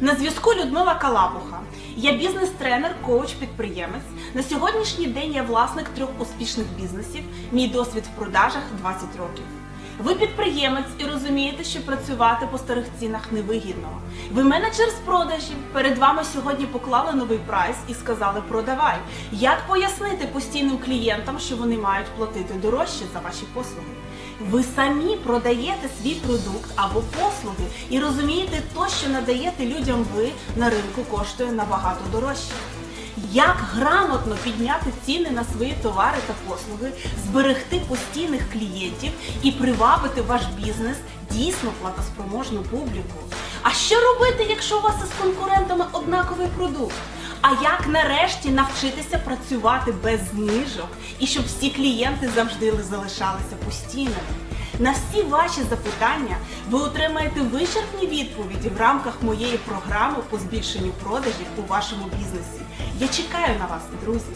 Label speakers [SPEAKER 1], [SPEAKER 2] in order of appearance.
[SPEAKER 1] На зв'язку Людмила Калапуха. Я бізнес-тренер, коуч, підприємець. На сьогоднішній день я власник трьох успішних бізнесів. Мій досвід в продажах 20 років. Ви підприємець і розумієте, що працювати по старих цінах невигідно. Ви менеджер з продажів. Перед вами сьогодні поклали новий прайс і сказали продавай. Як пояснити постійним клієнтам, що вони мають платити дорожче за ваші послуги? Ви самі продаєте свій продукт або послуги і розумієте, то, що надаєте людям ви на ринку коштує набагато дорожче. Як грамотно підняти ціни на свої товари та послуги, зберегти постійних клієнтів і привабити ваш бізнес дійсно платоспроможну публіку? А що робити, якщо у вас із конкурентами однаковий продукт? А як нарешті навчитися працювати без знижок і щоб всі клієнти завжди залишалися постійними? На всі ваші запитання ви отримаєте вичерпні відповіді в рамках моєї програми по збільшенню продажів у вашому бізнесі. Я чекаю на вас, друзі!